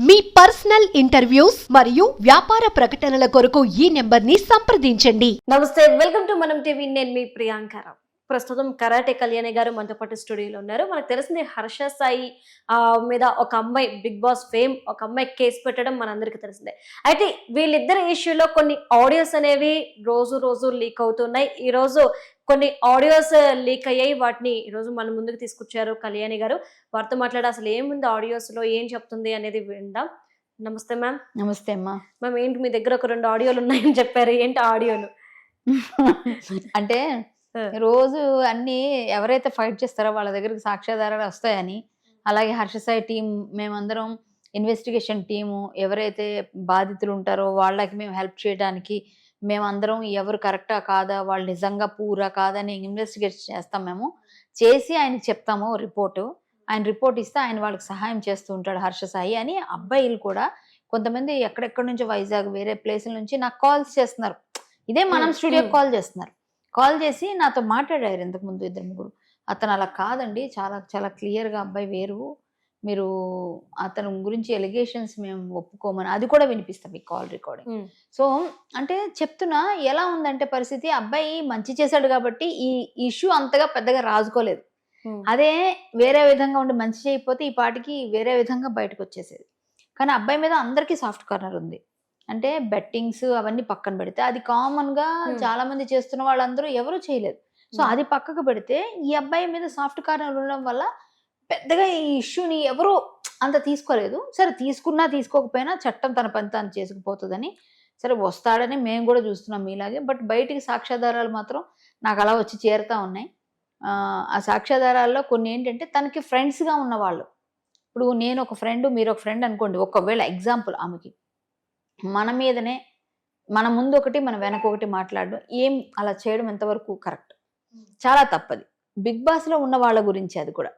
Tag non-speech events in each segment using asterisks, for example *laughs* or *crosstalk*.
మీ personal interviews మరియు వ్యాపార ప్రకటనల కొరకు ఈ నెంబర్ని సంప్రదించండి. నమస్తే వెల్కమ్ టు మనం టీవీ. నేను మీ ప్రియాంకరావు ప్రస్తుతం కరాటే కళ్యాణి గారు మనతో పాటు స్టూడియోలో ఉన్నారు. మనకు తెలిసింది హర్ష సాయి ఆ, మీద ఒక అమ్మాయి బిగ్ బాస్ ఫేమ్ ఒక అమ్మాయి కేసు పెట్టడం మనందరికీ తెలిసిందే. అయితే వీళ్ళిద్దరి ఇష్యూలో కొన్ని ఆడియోస్ అనేవి రోజు రోజు లీక్ అవుతున్నాయి. ఈ రోజు కొన్ని ఆడియోస్ లీక్ అయ్యాయి. వాటిని ఈ రోజు మన ముందుకు తీసుకొచ్చారు కళ్యాణి గారు. వారితో మాట్లాడి అసలు ఏముంది ఆడియోస్లో ఏం చెప్తుంది అనేది విందాం. నమస్తే మ్యామ్. నమస్తే అమ్మా. మ్యామ్ ఏంటి మీ దగ్గర ఒక రెండు ఆడియోలు ఉన్నాయని చెప్పారు. ఏంటి ఆడియోలు? *laughs* అంటే. రోజు అన్ని ఎవరైతే ఫైట్ చేస్తారో వాళ్ళ దగ్గరికి సాక్ష్యాధారాలు వస్తాయని అలాగే హర్షసాయి టీం మేమందరం ఇన్వెస్టిగేషన్ టీము ఎవరైతే బాధితులు ఉంటారో వాళ్ళకి మేము హెల్ప్ చేయడానికి మేమందరం ఎవరు కరెక్టా కాదా వాళ్ళు నిజంగా పూరా కాదని ఇన్వెస్టిగేట్ చేస్తాం మేము. చేసి ఆయనకి చెప్తాము రిపోర్టు. ఆయన రిపోర్ట్ ఇస్తే ఆయన వాళ్ళకి సహాయం చేస్తూ ఉంటాడు హర్షసాయి అని. అబ్బాయిలు కూడా కొంతమంది ఎక్కడెక్కడి నుంచో వైజాగ్ వేరే ప్లేసుల నుంచి నాకు కాల్స్ చేస్తున్నారు. ఇదే మనం Hmm, స్టూడియోకి hmm. కాల్ చేస్తున్నారు. కాల్ చేసి నాతో మాట్లాడారు ఇంతకు ముందు ఇద్దరు ముగ్గురు. అతను అలా కాదండి. చాలా చాలా క్లియర్గా అబ్బాయి వేరు. మీరు అతని గురించి ఎలిగేషన్స్ మేము ఒప్పుకోమని అది కూడా వినిపిస్తాం ఈ కాల్ రికార్డింగ్ సో అంటే చెప్తున్నా ఎలా ఉందంటే పరిస్థితి అబ్బాయి మంచి చేశాడు కాబట్టి ఈ ఇష్యూ అంతగా పెద్దగా రాజుకోలేదు. అదే వేరే విధంగా ఉండి మంచి చేయకపోతే ఈ పాటికి వేరే విధంగా బయటకు వచ్చేసేది. కానీ అబ్బాయి మీద అందరికీ సాఫ్ట్ కార్నర్ ఉంది. అంటే బెట్టింగ్స్ అవన్నీ పక్కన పెడితే అది కామన్గా. చాలా మంది చేస్తున్న వాళ్ళందరూ ఎవరు చేయలేదు. సో. అది పక్కకు పెడితే ఈ అబ్బాయి మీద సాఫ్ట్ కార్నర్ ఉండడం వల్ల పెద్దగా ఈ ఇష్యూని ఎవరు అంత తీసుకోలేదు. సరే తీసుకున్నా తీసుకోకపోయినా చట్టం తన పని తాను చేసుకుపోతుందని సరే వస్తాడని మేము కూడా చూస్తున్నాం మీలాగే. బట్ బయటికి సాక్ష్యాధారాలు మాత్రం నాకు అలా వచ్చి చేరుతా ఉన్నాయి. ఆ, సాక్ష్యాధారాల్లో కొన్ని ఏంటంటే తనకి ఫ్రెండ్స్గా ఉన్న వాళ్ళు. ఇప్పుడు నేను ఒక ఫ్రెండ్ మీరు ఒక ఫ్రెండ్ అనుకోండి. ఒకవేళ ఎగ్జాంపుల్ ఆమెకి. మన మీదనే మన ముందు ఒకటి మన వెనక ఒకటి మాట్లాడడం ఏం అలా చేయడం ఎంతవరకు కరెక్ట్ చాలా తప్పది. బిగ్ బాస్లో ఉన్న వాళ్ళ గురించి అది కూడా.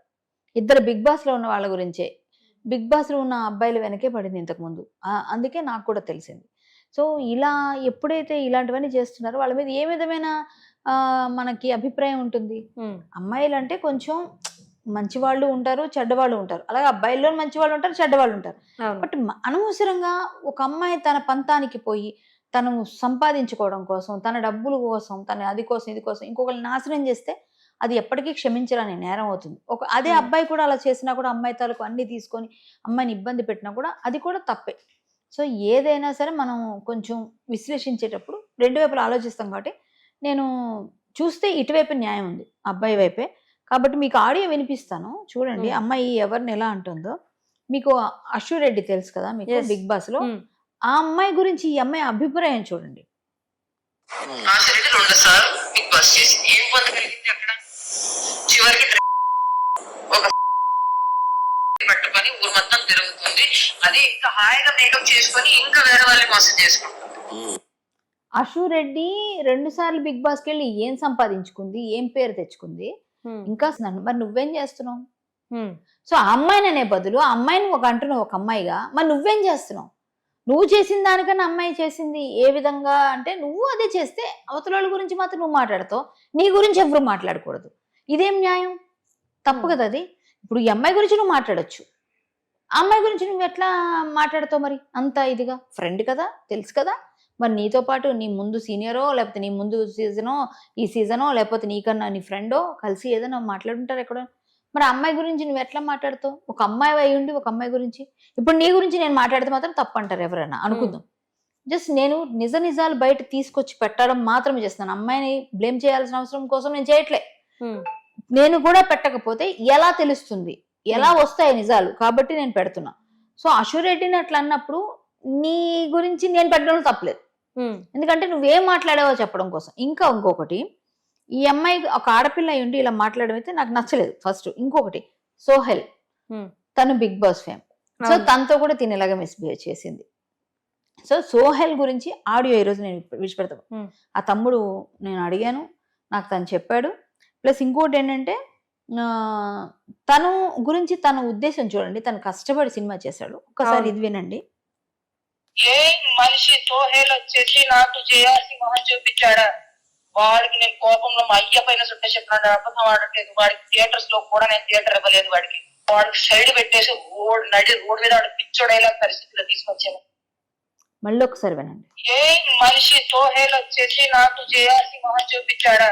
ఇద్దరు బిగ్ బాస్లో ఉన్న వాళ్ళ గురించే. బిగ్ బాస్లో ఉన్న అబ్బాయిల వెనకే పడింది ఇంతకుముందు. అందుకే నాకు కూడా తెలిసింది. సో ఇలా ఎప్పుడైతే ఇలాంటివన్నీ చేస్తున్నారో వాళ్ళ మీద ఏ విధమైన మనకి అభిప్రాయం ఉంటుంది? అమ్మాయిలు అంటే కొంచెం మంచి వాళ్ళు ఉంటారు చెడ్డవాళ్ళు ఉంటారు. అలాగే అబ్బాయిల్లో మంచి వాళ్ళు ఉంటారు చెడ్డవాళ్ళు ఉంటారు. బట్ అనవసరంగా ఒక అమ్మాయి తన పంతానికి పోయి తను సంపాదించుకోవడం కోసం తన డబ్బుల కోసం తన అది కోసం ఇది కోసం ఇంకొకరిని నాశనం చేస్తే అది ఎప్పటికీ క్షమించరాని నేరం అవుతుంది. ఒక అదే. అబ్బాయి కూడా అలా చేసినా కూడా అమ్మాయి తాలూకు అన్ని తీసుకొని అమ్మాయిని ఇబ్బంది పెట్టినా కూడా అది కూడా తప్పే. సో ఏదైనా సరే మనం కొంచెం విశ్లేషించేటప్పుడు రెండు వైపులు ఆలోచిస్తాం కాబట్టి నేను చూస్తే ఇటువైపు న్యాయం ఉంది అబ్బాయి వైపే. కాబట్టి మీకు ఆడియో వినిపిస్తాను చూడండి. అమ్మాయి ఎవరిని ఎలా అంటుందో. మీకు అశు రెడ్డి తెలుసు కదా మీకు. బిగ్ బాస్లో. ఆ అమ్మాయి గురించి ఈ అమ్మాయి అభిప్రాయం చూడండి. ఆశరెడ్డి రెండు సార్లు బిగ్ బాస్ చేసింది. ఏం పొందగలిగింది అక్కడ? చివరికి ఒక *laughs* పట్టుకొని ఊరు మొత్తం తిరుగుతుంది. అది ఇంకా హాయిగా మేకప్ చేసుకొని ఇంకా వేరే వాళ్ళని మోసం చేసుకుంటుంది. అశు రెడ్డి రెండు సార్లు బిగ్ బాస్కి వెళ్ళి ఏం సంపాదించుకుంది? ఏం పేరు తెచ్చుకుంది? ఇంకా మరి నువ్వేం చేస్తున్నావు? సో ఆ అమ్మాయిని అనే బదులు ఆ అమ్మాయిని ఒక అంటున్నావు ఒక అమ్మాయిగా మరి నువ్వేం చేస్తున్నావు? నువ్వు చేసిన దానికన్నా అమ్మాయి చేసింది ఏ విధంగా? అంటే నువ్వు అదే చేస్తే అవతల వాళ్ళ గురించి మాత్రం నువ్వు మాట్లాడతావు నీ గురించి ఎవరు మాట్లాడకూడదు. ఇదేం న్యాయం? తప్పు కదా అది? ఇప్పుడు ఈ అమ్మాయి గురించి నువ్వు మాట్లాడొచ్చు. ఆ అమ్మాయి గురించి నువ్వు ఎట్లా మాట్లాడతావు మరి? అంత ఇదిగా? ఫ్రెండ్ కదా? తెలుసు కదా? మరి నీతో పాటు నీ ముందు సీనియరో లేకపోతే నీ ముందు సీజనో ఈ సీజనో లేకపోతే నీకన్నా నీ ఫ్రెండో కలిసి ఏదైనా మాట్లాడుంటారు ఎక్కడ మరి అమ్మాయి గురించి నువ్వు ఎట్లా మాట్లాడతావు? ఒక అమ్మాయి అయి ఉండి ఒక అమ్మాయి గురించి? ఇప్పుడు నీ గురించి నేను మాట్లాడితే మాత్రం తప్పు అంటారు ఎవరైనా అనుకుందాం. జస్ట్ నేను నిజ నిజాలు బయట తీసుకొచ్చి పెట్టడం మాత్రమే చేస్తున్నాను. అమ్మాయిని బ్లేమ్ చేయాల్సిన అవసరం కోసం నేను చేయట్లే. నేను కూడా పెట్టకపోతే ఎలా తెలుస్తుంది? ఎలా వస్తాయి నిజాలు? కాబట్టి నేను పెడుతున్నా. సో అశురెడ్డిని అట్లా అన్నప్పుడు నీ గురించి నేను పెట్టడం తప్పలేదు. ఎందుకంటే నువ్వేం మాట్లాడావో చెప్పడం కోసం. ఇంకా ఇంకొకటి ఈ అమ్మాయి ఒక ఆడపిల్ల ఉండి ఇలా మాట్లాడడం అయితే నాకు నచ్చలేదు. ఫస్ట్ ఇంకొకటి సోహెల్. తను బిగ్ బాస్ ఫేమ్ సో. తనతో కూడా తిని ఇలాగ మిస్బిహేవ్ చేసింది. సో సోహెల్ గురించి ఆడియో ఈరోజు నేను విడిచిపెడతాను. ఆ తమ్ముడు నేను అడిగాను. నాకు తను చెప్పాడు. ప్లస్ ఇంకోటి ఏంటంటే తను గురించి తన ఉద్దేశం చూడండి. తను కష్టపడి సినిమా చేశాడు. ఒకసారి. ఇది వినండి. ఏ మనిషి సోహేల్ వచ్చేసి నాకు చేయాల్సి మొహం చూపించాడా? వాడికి నేను కోపంలో మా అయ్య పైన చుట్టే చెప్పినాడు అబద్ధం ఆడట్లేదు. వాడికి థియేటర్స్లో కూడా నేను థియేటర్ ఇవ్వలేదు వాడికి. వాడికి సైడ్ పెట్టేసి రోడ్ నడి రోడ్ మీద వాడు పిచ్చోడేలా పరిస్థితిలో తీసుకొచ్చాను. మళ్ళీ ఒకసారి వినండి. ఏ మనిషి సోహేల్ వచ్చేసి నాకు చేయాల్సి మహా చూపించాడా?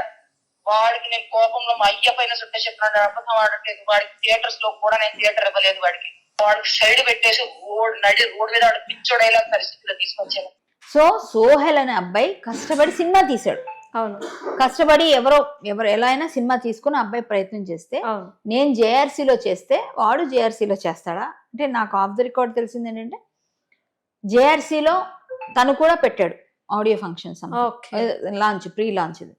వాడికి నేను కోపంలో మా అయ్య పైన సుట్ట చెప్పినాడు అబద్ధం ఆడట్లేదు. వాడికి థియేటర్స్లో కూడా నేను థియేటర్ ఇవ్వలేదు వాడికి. వాడికి సైడ్ పెట్టేసి రోడ్ నడి రోడ్ మీద వాడు పిచ్చోడేలా పరిస్థితిలో తీసుకొచ్చాను సో సోహెల్ అనే అబ్బాయి కష్టపడి సినిమా తీశాడు. అవును. కష్టపడి ఎవరో ఎవరు ఎలా అయినా సినిమా తీసుకుని ఆ అబ్బాయి ప్రయత్నం చేస్తే అవును. నేను జేఆర్సీలో చేస్తే వాడు జేఆర్సీలో చేస్తాడా? అంటే నాకు ఆఫ్ ది రికార్డ్ తెలిసింది ఏంటంటే జేఆర్సీలో తను కూడా పెట్టాడు audio functions okay. Launch pre launch ఇది.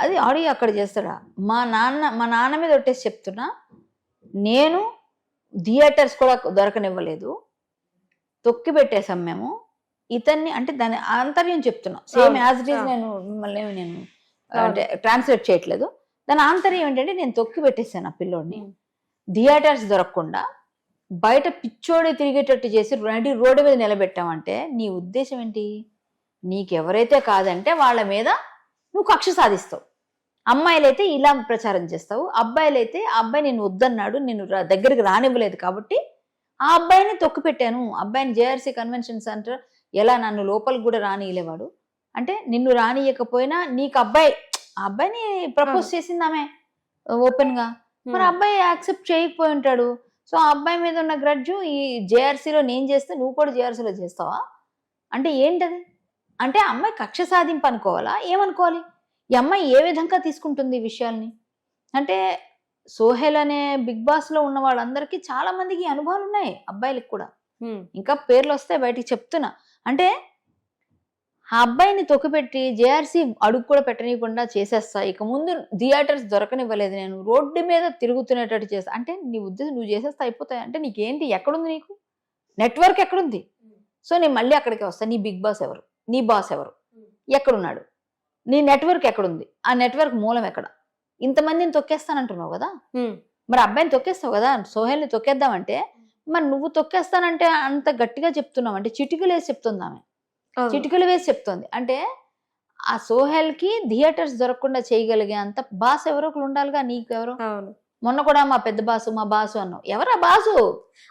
అది ఆడియో అక్కడ చేస్తాడా? మా నాన్న మా నాన్న మీద ఒట్టేసి చెప్తున్నా నేను థియేటర్స్ కూడా దొరకనివ్వలేదు. తొక్కి పెట్టేశాం మేము. ఇతన్ని అంటే దాని ఆంతర్యం చెప్తున్నా. Same as it is. నేను మిమ్మల్ని నేను అంటే ట్రాన్స్లేట్ చేయట్లేదు. దాని ఆంతర్యం ఏంటంటే నేను తొక్కి పెట్టేశాను ఆ పిల్లోడిని. థియేటర్స్ దొరకకుండా బయట పిచ్చోడి తిరిగేటట్టు చేసి నడి రోడ్డు మీద నిలబెట్టామంటే నీ ఉద్దేశం ఏంటి? నీకెవరైతే కాదంటే వాళ్ళ మీద నువ్వు కక్ష సాధిస్తావు. అమ్మాయిలైతే ఇలా ప్రచారం చేస్తావు. అబ్బాయిలైతే ఆ అబ్బాయి నేను వద్దన్నాడు నేను దగ్గరికి రానివ్వలేదు కాబట్టి ఆ అబ్బాయిని తొక్కి పెట్టాను అబ్బాయిని జేఆర్సీ కన్వెన్షన్ సెంటర్ ఎలా నన్ను లోపలికి కూడా రానియలేవాడు అంటే నిన్ను రానియకపోయినా నీకు అబ్బాయి ఆ అబ్బాయిని ప్రపోజ్ చేసింది ఆమె ఓపెన్గా మరి అబ్బాయి యాక్సెప్ట్ చేయకపోయి ఉంటాడు. సో ఆ అబ్బాయి మీద ఉన్న గ్రడ్జు ఈ జేఆర్సీలో నేను చేస్తే నువ్వు కూడా జేఆర్సీలో చేస్తావా? అంటే ఏంటది? అంటే అమ్మాయి కక్ష సాధింపు అనుకోవాలా ఏమనుకోవాలి? ఈ అమ్మాయి ఏ విధంగా తీసుకుంటుంది ఈ విషయాల్ని? అంటే సోహెల్ అనే బిగ్ బాస్లో ఉన్న వాళ్ళందరికీ చాలా మందికి అనుభవాలు ఉన్నాయి అబ్బాయిలకు కూడా. ఇంకా పేర్లు వస్తే బయటికి చెప్తున్నా. అంటే ఆ అబ్బాయిని తొక్కిపెట్టి జేఆర్సీ అడుగు కూడా పెట్టనీయకుండా చేసేస్తా. ఇక ముందు థియేటర్స్ దొరకనివ్వలేదు నేను. రోడ్డు మీద తిరుగుతున్నట్టు చేస్తా. అంటే నీ ఉద్దేశం నువ్వు చేసేస్తా అయిపోతాయి? అంటే నీకేంటి? ఎక్కడుంది నీకు? నెట్వర్క్ ఎక్కడుంది? సో నేను మళ్ళీ అక్కడికి వస్తా. నీ బిగ్ బాస్ ఎవరు? నీ బాస్ ఎవరు? ఎక్కడున్నాడు? నీ నెట్వర్క్ ఎక్కడుంది? ఆ నెట్వర్క్ మూలం ఎక్కడ? ఇంతమందిని తొక్కేస్తానంటున్నావు కదా. మరి అబ్బాయిని తొక్కేస్తావు కదా? సోహెల్ని తొక్కేద్దామంటే మరి నువ్వు తొక్కేస్తానంటే అంత గట్టిగా చెప్తున్నావు. అంటే చిటికలు వేసి చెప్తుంది ఆమె. చిటికలు వేసి చెప్తుంది. అంటే ఆ సోహెల్కి థియేటర్స్ దొరకకుండా చేయగలిగే అంత బాస్ ఎవరో ఒకరు ఉండాలిగా నీకు ఎవరు? మొన్న కూడా మా పెద్ద బాసు మా బాసు అన్నావు. ఎవరా బాసు?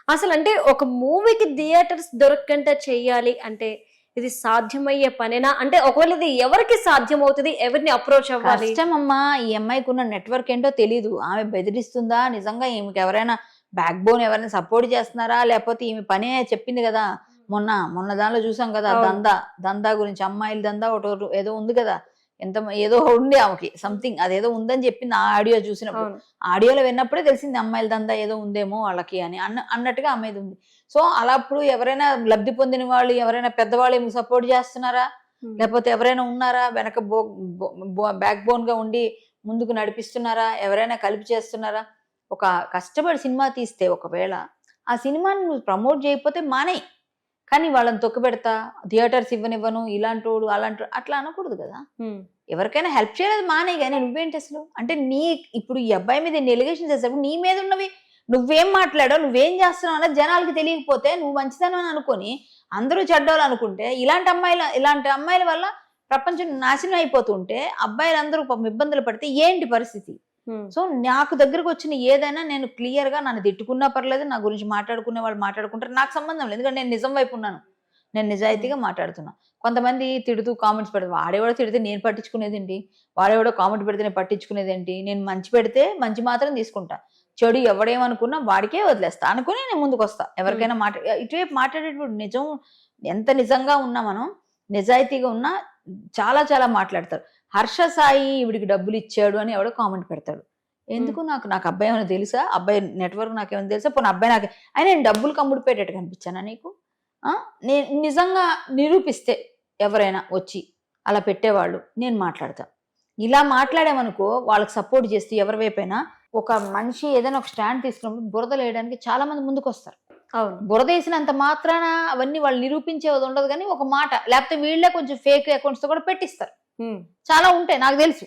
అసలు అంటే ఒక మూవీకి థియేటర్స్ దొరకకుండా చెయ్యాలి అంటే ఇది సాధ్యమయ్యే పనేనా? అంటే ఒకవేళ ఇది ఎవరికి సాధ్యమవుతుంది? ఎవరిని అప్రోచ్ అవ్వాలి? అమ్మా ఈ అమ్మాయికి ఉన్న నెట్వర్క్ ఏంటో తెలీదు. ఆమె బెదిరిస్తుందా? నిజంగా ఈమెకి ఎవరైనా బ్యాక్ బోన్ ఎవరైనా సపోర్ట్ చేస్తున్నారా? లేకపోతే ఈమె పనే చెప్పింది కదా? మొన్న మొన్న దానిలో చూసాం కదా. దందా. దందా గురించి అమ్మాయిల దందా ఒకటి ఏదో ఉంది కదా? ఎంత ఏదో ఉంది ఆమెకి సంథింగ్ అదేదో ఉందని చెప్పింది ఆ ఆడియో చూసినప్పుడు. ఆడియోలో విన్నప్పుడే తెలిసింది అమ్మాయిల దందా ఏదో ఉందేమో వాళ్ళకి అని అన్న అన్నట్టుగా అమ్మాయిది ఉంది. సో అలా అప్పుడు ఎవరైనా లబ్ధి పొందిన వాళ్ళు ఎవరైనా పెద్దవాళ్ళు ఏమి సపోర్ట్ చేస్తున్నారా. లేకపోతే ఎవరైనా ఉన్నారా? వెనక బో బ్యాక్ బోన్గా ఉండి ముందుకు నడిపిస్తున్నారా? ఎవరైనా కలిపి చేస్తున్నారా? ఒక కష్టపడి సినిమా తీస్తే ఒకవేళ ఆ సినిమాని నువ్వు ప్రమోట్ చేయకపోతే మానేయి. కానీ వాళ్ళని తొక్కుపెడతా థియేటర్స్ ఇవ్వనివ్వను ఇలాంటి వాడు అలాంటి అట్లా అనకూడదు కదా. ఎవరికైనా హెల్ప్ చేయలేదు మానే కానీ నువ్వేంటి అసలు అంటే నీ ఇప్పుడు ఈ అబ్బాయి మీద ఎన్ని ఎలిగేషన్ చేసేటప్పుడు నీ మీద ఉన్నవి నువ్వేం మాట్లాడావు నువ్వేం చేస్తున్నావు అన్నది జనాలకి తెలియకపోతే నువ్వు మంచిదనం అని అనుకొని అందరూ చెడ్డోళ్ళు అనుకుంటే ఇలాంటి అమ్మాయిల ఇలాంటి అమ్మాయిల వల్ల ప్రపంచం నాశనం అయిపోతుంటే అబ్బాయిలందరూ ఇబ్బందులు పడితే ఏంటి పరిస్థితి. సో నాకు దగ్గరకు వచ్చిన ఏదైనా నేను క్లియర్గా నన్ను తిట్టుకున్నా పర్లేదు నా గురించి మాట్లాడుకునే వాళ్ళు మాట్లాడుకుంటారు. నాకు సంబంధం లేదు. ఎందుకంటే నేను నిజం వైపు ఉన్నాను. నేను నిజాయితీగా మాట్లాడుతున్నా. కొంతమంది తిడుతూ కామెంట్స్ పెడతారు వాడేవాడో తిడితే నేను పట్టించుకునేది ఏంటి? వాడేవాడో కామెంట్ పెడితే నేను పట్టించుకునేది ఏంటి? నేను మంచి పెడితే మంచి మాత్రం తీసుకుంటా. చెడు ఎవడేమనుకున్నా వాడికే వదిలేస్తా. అనుకుని నేను ముందుకు వస్తా ఎవరికైనా మాట ఇటువైపు మాట్లాడేటప్పుడు నిజం ఎంత నిజంగా ఉన్నా మనం నిజాయితీగా ఉన్నా చాలా చాలా మాట్లాడతారు. హర్ష సాయి ఈవిడికి డబ్బులు ఇచ్చాడు అని ఎవడో కామెంట్ పెడతాడు. ఎందుకు? నాకు నాకు అబ్బాయి ఏమైనా తెలుసా? అబ్బాయి నెట్వర్క్ నాకు ఏమైనా తెలుసా? పోనీ అబ్బాయి నాకు అయినా నేను డబ్బులు కమ్ముడు పెట్టేట్టు కనిపించానా నీకు? నేను నిజంగా నిరూపిస్తే ఎవరైనా వచ్చి అలా పెట్టేవాళ్ళు నేను మాట్లాడతా. ఇలా మాట్లాడామనుకో వాళ్ళకి సపోర్ట్ చేస్తే ఎవరి వైపైనా ఒక మనిషి ఏదైనా ఒక స్టాండ్ తీసుకున్నప్పుడు బురద వేయడానికి చాలా మంది ముందుకు వస్తారు. అవును. బురద వేసినంత మాత్రాన అవన్నీ వాళ్ళు నిరూపించేది ఉండదు కానీ ఒక మాట లేకపోతే వీళ్ళే కొంచెం ఫేక్ అకౌంట్స్తో కూడా పెట్టిస్తారు. చాలా ఉంటాయి నాకు తెలుసు.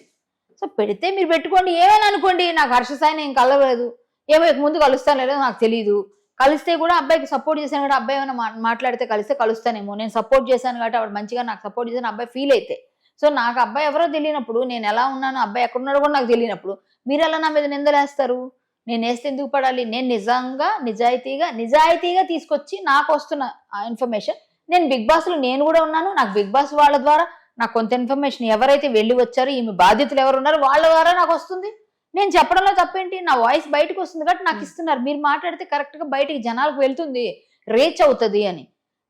సో పెడితే మీరు పెట్టుకోండి. ఏమైనా అనుకోండి నాకు హర్ష సాయి నేను కలవలేదు. ఏమో ముందు కలుస్తాను లేదో నాకు తెలియదు కలిస్తే కూడా అబ్బాయికి సపోర్ట్ చేశాను కాబట్టి అబ్బాయి ఏమైనా మాట్లాడితే కలిస్తే కలుస్తానేమో. నేను సపోర్ట్ చేశాను కాబట్టి అప్పుడు మంచిగా నాకు సపోర్ట్ చేశాను అబ్బాయి ఫీల్ అయితే. సో నాకు అబ్బాయి ఎవరో తెలియనప్పుడు నేను ఎలా ఉన్నాను అబ్బాయి ఎక్కడున్నాడో కూడా నాకు తెలియనప్పుడు మీరు ఎలా నా మీద నిందలేస్తారు? నేను వేస్తే ఎందుకు పడాలి? నేను నిజంగా నిజాయితీగా నిజాయితీగా తీసుకొచ్చి నాకు వస్తున్న ఆ ఇన్ఫర్మేషన్ నేను బిగ్ బాస్లో నేను కూడా ఉన్నాను నాకు బిగ్ బాస్ వాళ్ళ ద్వారా నాకు కొంత ఇన్ఫర్మేషన్ ఎవరైతే వెళ్ళి వచ్చారో ఈమె బాధ్యతలు ఎవరు ఉన్నారో వాళ్ళ ద్వారా నాకు వస్తుంది. నేను చెప్పడంలో తప్పేంటి? నా వాయిస్ బయటకు వస్తుంది కాబట్టి నాకు ఇస్తున్నారు. మీరు మాట్లాడితే కరెక్ట్గా బయటికి జనాలకు వెళ్తుంది. రీచ్ అవుతుంది అని.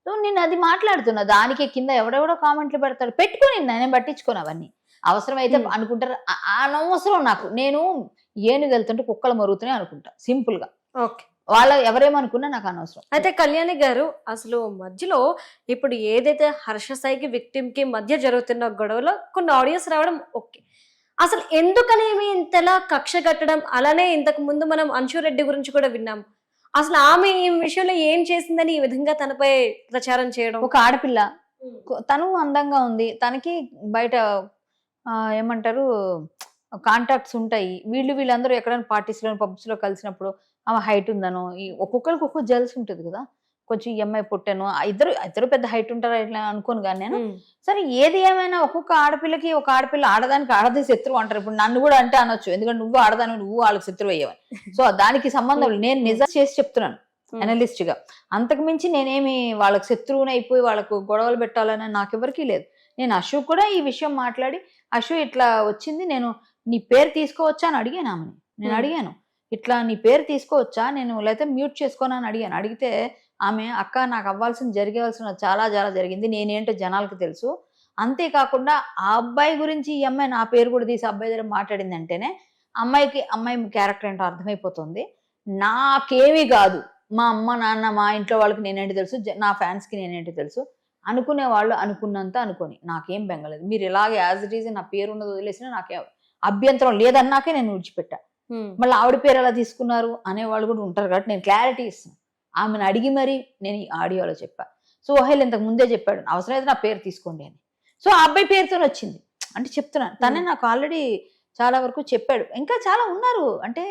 సో నేను అది మాట్లాడుతున్నా. దానికి కింద ఎవడెవడో కామెంట్లు పెడతాడు. పెట్టుకొని నేను పట్టించుకోను అవన్నీ. అవసరమైతే Hmm. అనుకుంటారు. అనవసరం నాకు. నేను ఏనుగు వెళ్తుంటే కుక్కలు మరుగుతున్నాయి అనుకుంటా. సింపుల్గా ఓకే. వాళ్ళ ఎవరేమనుకున్నా నాకు అనవసరం. అయితే కళ్యాణి గారు అసలు మధ్యలో ఇప్పుడు ఏదైతే హర్ష సాయికి విక్టిమ్కి మధ్య జరుగుతున్న గొడవలో కొన్ని ఆడియోస్ రావడం ఓకే. అసలు ఎందుకని ఇంతలా కక్ష కట్టడం అలానే ఇంతకు ముందు మనం అంశు రెడ్డి గురించి కూడా విన్నాం. అసలు ఆమె ఈ విషయంలో ఏం చేసిందని ఈ విధంగా తనపై ప్రచారం చేయడం? ఒక ఆడపిల్ల. తను అందంగా ఉంది. తనకి బయట ఆ, ఏమంటారు కాంటాక్ట్స్ ఉంటాయి. వీళ్ళు వీళ్ళందరూ ఎక్కడైనా parties లో పబ్స్లో కలిసినప్పుడు ఆమె హైట్ ఉందనో ఈ ఒక్కొక్కరికి ఒక్కొక్క జల్స్ ఉంటుంది కదా. కొంచెం ఈ అమ్మాయి పుట్టాను ఇద్దరు ఇద్దరు పెద్ద హైట్ ఉంటారా ఇట్లా అనుకోను కానీ నేను. సరే ఏది ఏమైనా ఒక్కొక్క ఆడపిల్లకి ఒక ఆడపిల్ల ఆడదానికి ఆడదే శత్రువు అంటారు. ఇప్పుడు నన్ను కూడా అంటే అనొచ్చు. ఎందుకంటే నువ్వు ఆడదాని నువ్వు వాళ్ళకి శత్రువు అయ్యేవని. సో దానికి సంబంధం లేదు. నేను నిజం చేసి చెప్తున్నాను. అనలిస్ట్గా. అంతకు మించి నేనేమి వాళ్ళకి శత్రువుని అయిపోయి వాళ్ళకు గొడవలు పెట్టాలని నాకెవరికీ లేదు. నేను అశు కూడా ఈ విషయం మాట్లాడి అశు ఇట్లా వచ్చింది. నేను నీ పేరు తీసుకోవచ్చా అని అడిగాను ఆమెని. నేను. అడిగాను ఇట్లా నీ పేరు తీసుకోవచ్చా? నేను లేకపోతే మ్యూట్ చేసుకోనా అని అడిగాను. అడిగితే ఆమె అక్క నాకు అవ్వాల్సింది జరగాల్సిన చాలా చాలా జరిగింది. నేనేంటో జనాలకు తెలుసు. అంతేకాకుండా ఆ అబ్బాయి గురించి ఈ అమ్మాయి నా పేరు కూడా తీసి అబ్బాయి దగ్గర మాట్లాడింది అంటేనే అమ్మాయికి అమ్మాయి క్యారెక్టర్ ఏంటో అర్థమైపోతుంది. నాకేమీ కాదు. మా అమ్మ నాన్న మా ఇంట్లో వాళ్ళకి నేనేంటి తెలుసు. నా ఫ్యాన్స్కి నేనేంటి తెలుసు. అనుకునే వాళ్ళు అనుకున్నంత అనుకొని. నాకేం బెంగలేదు. మీరు ఇలాగే యాజ్ ఇట్ ఈజ్ నా పేరు ఉన్నది వదిలేసినా నాకే అభ్యంతరం లేదన్నాకే నేను విడిచిపెట్టా. మళ్ళీ ఆవిడ పేరు ఎలా తీసుకున్నారు అనే వాళ్ళు కూడా ఉంటారు కాబట్టి నేను క్లారిటీ ఇస్తాను. ఆమెను అడిగి మరీ నేను ఈ ఆడియోలో చెప్పా. సో ఓహేల్ ఇంతకు ముందే చెప్పాడు అవసరమైతే నా పేరు తీసుకోండి అని. సో ఆ అబ్బాయి పేరుతో వచ్చింది. అంటే చెప్తున్నాను తనే నాకు ఆల్రెడీ చాలా వరకు చెప్పాడు. ఇంకా చాలా ఉన్నారు. అంటే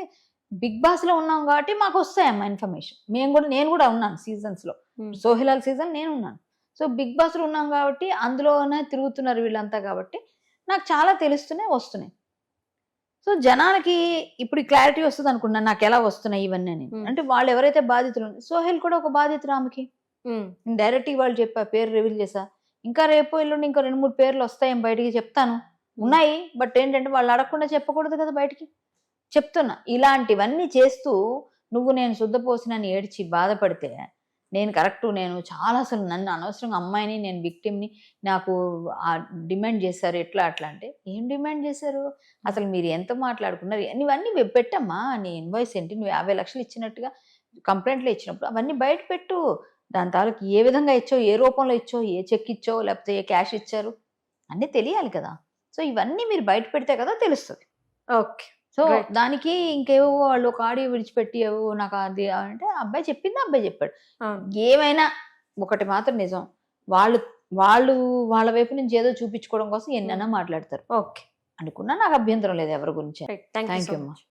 బిగ్ బాస్లో ఉన్నాం కాబట్టి మాకు వస్తాయమ్మా ఇన్ఫర్మేషన్. మేము కూడా నేను కూడా ఉన్నాను సీజన్స్లో. సోహిలాల్ సీజన్ నేను ఉన్నాను. సో బిగ్ బాస్లో ఉన్నాం కాబట్టి అందులోనే తిరుగుతున్నారు వీళ్ళంతా కాబట్టి నాకు చాలా తెలుస్తున్నాయి వస్తున్నాయి. సో జనానికి ఇప్పుడు క్లారిటీ వస్తుంది అనుకున్నాను నాకు ఎలా వస్తున్నాయి ఇవన్నీ అని. Hmm. అంటే వాళ్ళు ఎవరైతే బాధితులు సోహెల్ కూడా ఒక బాధితులు ఆమెకి. డైరెక్ట్ వాళ్ళు చెప్పా పేరు రివీల్ చేసా ఇంకా రేపు ఎల్లుండి ఇంకా రెండు మూడు పేర్లు వస్తాయి బయటికి చెప్తాను. ఉన్నాయి బట్ ఏంటంటే వాళ్ళు అడగకుండా చెప్పకూడదు కదా బయటికి. చెప్తున్నా ఇలాంటివన్నీ చేస్తూ నువ్వు నేను శుద్ధపోసినని ఏడ్చి బాధపడితే నేను కరెక్ట్ నేను చాలా అసలు నన్ను అనవసరంగా అమ్మాయిని నేను విక్టిమ్ని నాకు డిమాండ్ చేశారు ఎట్లా అట్లా అంటే ఏం డిమాండ్ చేశారు? అసలు మీరు ఎంత మాట్లాడుకున్నారు? ఇవన్నీ పెట్టమ్మా నీ ఇన్వాయిస్ ఏంటి? నువ్వు యాభై లక్షలు ఇచ్చినట్టుగా కంప్లైంట్లు ఇచ్చినప్పుడు అవన్నీ బయట పెట్టు. దాని తాలూకు ఏ విధంగా ఇచ్చో ఏ రూపంలో ఇచ్చో ఏ చెక్ ఇచ్చో లేకపోతే ఏ క్యాష్ ఇచ్చారు? అన్నీ తెలియాలి కదా. సో ఇవన్నీ మీరు బయట పెడితే కదా తెలుస్తుంది. ఓకే. సో. దానికి ఇంకేవో వాళ్ళు ఒక ఆడియో విడిచిపెట్టి ఏవో నాకు అది అంటే అబ్బాయి చెప్పింది అబ్బాయి చెప్పాడు. ఏమైనా ఒకటి మాత్రం నిజం. వాళ్ళు వాళ్ళు వాళ్ళ వైపు నుంచి ఏదో చూపించుకోవడం కోసం ఎన్నైనా మాట్లాడతారు. ఓకే అనుకున్నా నాకు అభ్యంతరం లేదు ఎవరి గురించి థ్యాంక్ యూ అమ్మా.